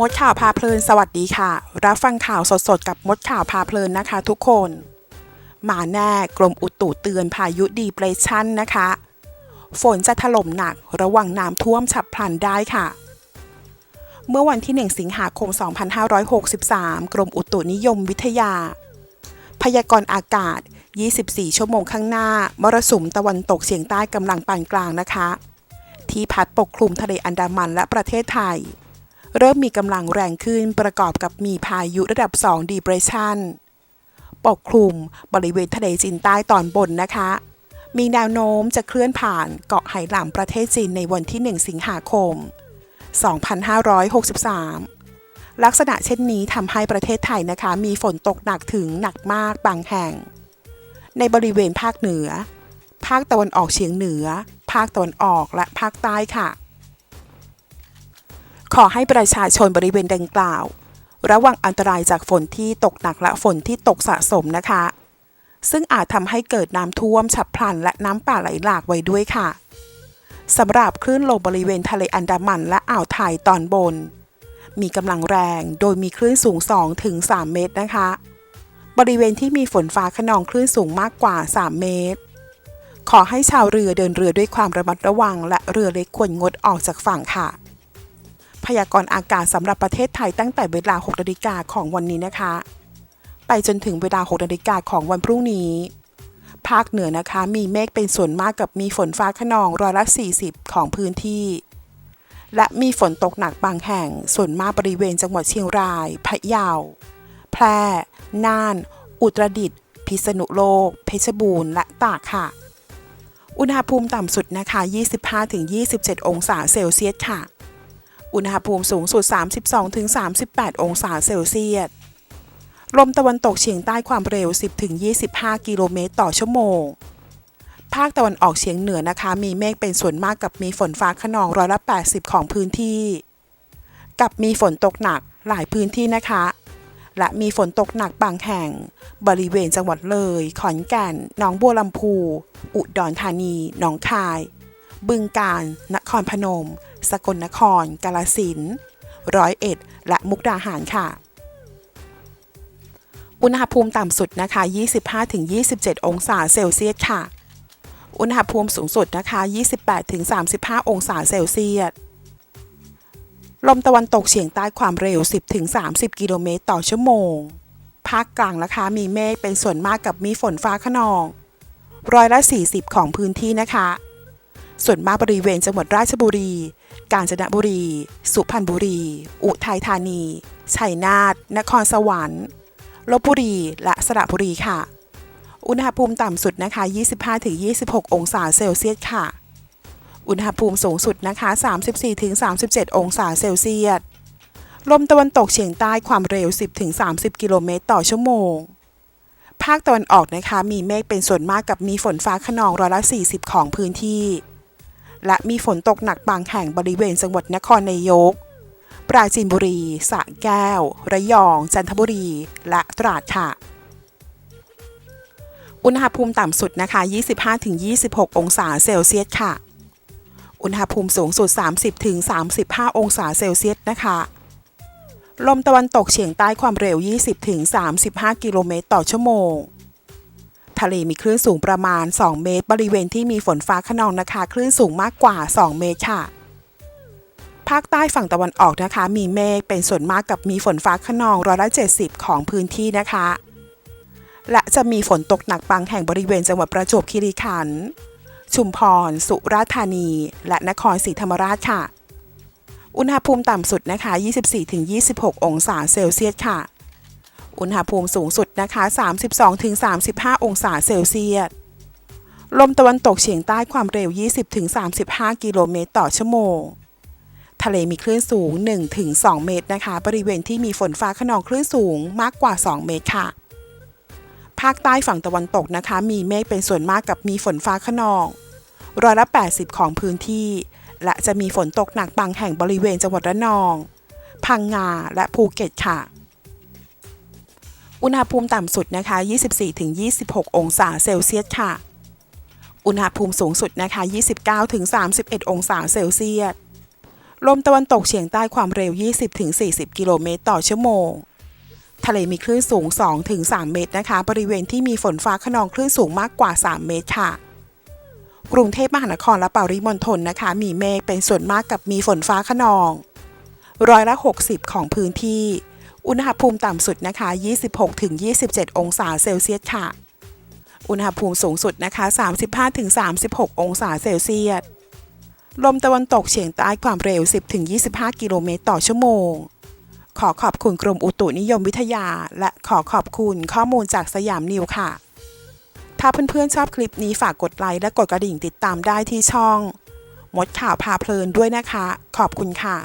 มดข่าวพาเพลินสวัสดีค่ะ รับฟังข่าวสดๆ กับมดข่าวพาเพลินนะคะทุกคนมาแน่กรมอุตุเตือนพายุดีเปรสชันนะคะ ฝนจะถล่มหนักระวังน้ำท่วมฉับพลันได้ค่ะ เมื่อวันที่ 1 สิงหาคม 2563 กรมอุตุนิยมวิทยา พยากรณ์อากาศ 24 ชั่วโมงข้างหน้ามรสุมตะวันตกเฉียงใต้กำลังปานกลางนะคะ ที่พัดปกคลุมทะเลอันดามันและประเทศไทย เริ่มมีกำลังแรงขึ้นประกอบกับมีพายุระดับ2 depression ปกคลุมบริเวณทะเลจีนใต้ตอนบนนะคะ มีแนวโน้มจะเคลื่อนผ่านเกาะไหหลำประเทศจีนในวันที่ 1 สิงหาคม 2563 ลักษณะเช่นนี้ทำให้ประเทศไทยนะคะ มีฝนตกหนักถึงหนักมากบางแห่ง ในบริเวณภาคเหนือ ภาคตะวันออกเฉียงเหนือ ภาคตะวันออกและภาคใต้ค่ะ ขอให้ประชาชนบริเวณดังกล่าว ระวังอันตรายจากฝนที่ตกหนักและฝนที่ตกสะสมนะคะ ซึ่งอาจทำให้เกิดน้ำท่วมฉับพลันและน้ำป่าไหลหลากไว้ด้วยค่ะสำหรับคลื่นลมบริเวณทะเลอันดามันและอ่าวไทยตอนบน มีกำลังแรงโดยมีคลื่นสูง 2-3ถึง3เมตรนะคะ บริเวณที่มีฝนฟ้าขนองคลื่นสูงมากกว่า 3 เมตร ขอให้ชาวเรือเดินเรือด้วยความระมัดระวัง และเรือเล็กควรงดออกจากฝั่งค่ะ พยากรณ์อากาศสำหรับประเทศไทยตั้งแต่เวลา 6นาฬิกาของวันนี้นะคะ ไปจนถึงเวลา 6นาฬิกาของวันพรุ่งนี้ ภาคเหนือนะคะมีเมฆเป็นส่วนมากกับมีฝนฟ้าขนองร้อยละ 40 ของพื้นที่ และมีฝนตกหนักบางแห่งส่วนมากบริเวณจังหวัดเชียงรายพะเยา แพร่ น่าน อุตรดิตถ์พิษณุโลก เพชรบูรณ์และตากค่ะ อุณหภูมิต่ำสุดนะคะ 25-27 องศาเซลเซียสค่ะ อุณหภูมิสูงสุด 32-38 องศาเซลเซียส ลมตะวันตกเฉียงใต้ความเร็ว 10-25 กิโลเมตรต่อชั่วโมง ภาคตะวันออกเฉียงเหนือนะคะ มีเมฆเป็นส่วนมากกับมีฝนฟ้าขนองร้อยละ 80 ของพื้นที่ กับมีฝนตกหนักหลายพื้นที่นะคะ และมีฝนตกหนักบางแห่ง บริเวณจังหวัดเลย ขอนแก่น หนองบัวลำพู อุดรธานี หนองคาย บึงกาฬ นครพนม สกลนคร กาลสินร้อยเอ็ด และมุกดาหารค่ะ อุณหภูมิต่ำสุดนะคะ 25-27 องศาเซลเซียสค่ะ อุณหภูมิสูงสุดนะคะ 28-35 องศาเซลเซียส ลมตะวันตกเฉียงใต้ความเร็ว 10-30 กิโลเมตรต่อชั่วโมง ภาคกลางนะคะ มีเมฆเป็นส่วนมากกับมีฝนฟ้าขนอง ร้อยละ 40 ของพื้นที่นะคะ ส่วนมากบริเวณจังหวัดราชบุรี กาญจนบุรี สุพรรณบุรี อุทัยธานี ชัยนาท นครสวรรค์ ลบบุรี และสระบุรีค่ะ อุณหภูมิต่ำสุดนะคะ 25-26 องศาเซลเซียสค่ะ อุณหภูมิสูงสุดนะคะ 34-37 องศาเซลเซียส ลมตะวันตกเฉียงใต้ความเร็ว 10-30 กิโลเมตรต่อชั่วโมงภาคตะวันออกนะคะ มีเมฆเป็นส่วนมากกับมีฝนฟ้าขนองร้อยละ 40 ของพื้นที่ และมีฝนตกหนักบางแห่งบริเวณจังหวัดนครนายก ปราจีนบุรี สระแก้ว ระยอง จันทบุรี และตราดค่ะ อุณหภูมิต่ำสุดนะคะ 25-26 องศาเซลเซียสค่ะ อุณหภูมิสูงสุด 30-35 องศาเซลเซียสนะคะ ลมตะวันตกเฉียงใต้ความเร็ว 20-35 กิโลเมตรต่อชั่วโมง ทะเลมีคลื่นสูงประมาณ 2 เมตร บริเวณที่มีฝนฟ้าขนองนะคะ คลื่นสูงมากกว่า 2 เมตรค่ะ ภาคใต้ฝั่งตะวันออกนะคะ มีเมฆเป็นส่วนมากกับมีฝนฟ้าขนองร้อยละ70 ของพื้นที่นะคะ และจะมีฝนตกหนักบางแห่งบริเวณจังหวัดประจวบคีรีขันธ์ชุมพร สุราษฎร์ธานี และนครศรีธรรมราชค่ะ อุณหภูมิต่ำสุดนะคะ 24-26 องศาเซลเซียสค่ะ อุณหภูมิสูงสุดนะคะ 32-35 องศาเซลเซียส ลมตะวันตกเฉียงใต้ความเร็ว 20-35 กิโลเมตรต่อชั่วโมง ทะเลมีคลื่นสูง 1-2 เมตรนะคะ บริเวณที่มีฝนฟ้าขนองคลื่นสูงมากกว่า 2 เมตรค่ะ ภาคใต้ฝั่งตะวันตกนะคะ มีเมฆเป็นส่วนมากกับมีฝนฟ้าขนองร้อยละ 80 ของพื้นที่ และจะมีฝนตกหนักบางแห่งบริเวณจังหวัดระนอง พังงาและภูเก็ตค่ะ อุณหภูมิต่ำสุดนะคะ 24-26 องศาเซลเซียสค่ะ อุณหภูมิสูงสุดนะคะ 29-31 องศาเซลเซียส ลมตะวันตกเฉียงใต้ความเร็ว 20-40 กิโลเมตรต่อชั่วโมง ทะเลมีคลื่นสูง 2-3 เมตรนะคะ บริเวณที่มีฝนฟ้าขนองคลื่นสูงมากกว่า 3 เมตรค่ะ กรุงเทพมหานครและปริมณฑลนะคะ มีเมฆเป็นส่วนมากกับมีฝนฟ้าขนอง ร้อยละ 60 ของพื้นที่ อุณหภูมิต่ำสุดนะคะ 26-27 องศาเซลเซียสค่ะ อุณหภูมิสูงสุดนะคะ 35-36 องศาเซลเซียส ลมตะวันตกเฉียงใต้ความเร็ว 10-25 กิโลเมตรต่อชั่วโมง ขอขอบคุณกรมอุตุนิยมวิทยา และขอขอบคุณข้อมูลจากสยามนิวค่ะ ถ้าเพื่อนๆชอบคลิปนี้ฝากกดไลค์และกดกระดิ่งติดตามได้ที่ช่อง มดข่าวพาเพลินด้วยนะคะ ขอบคุณค่ะ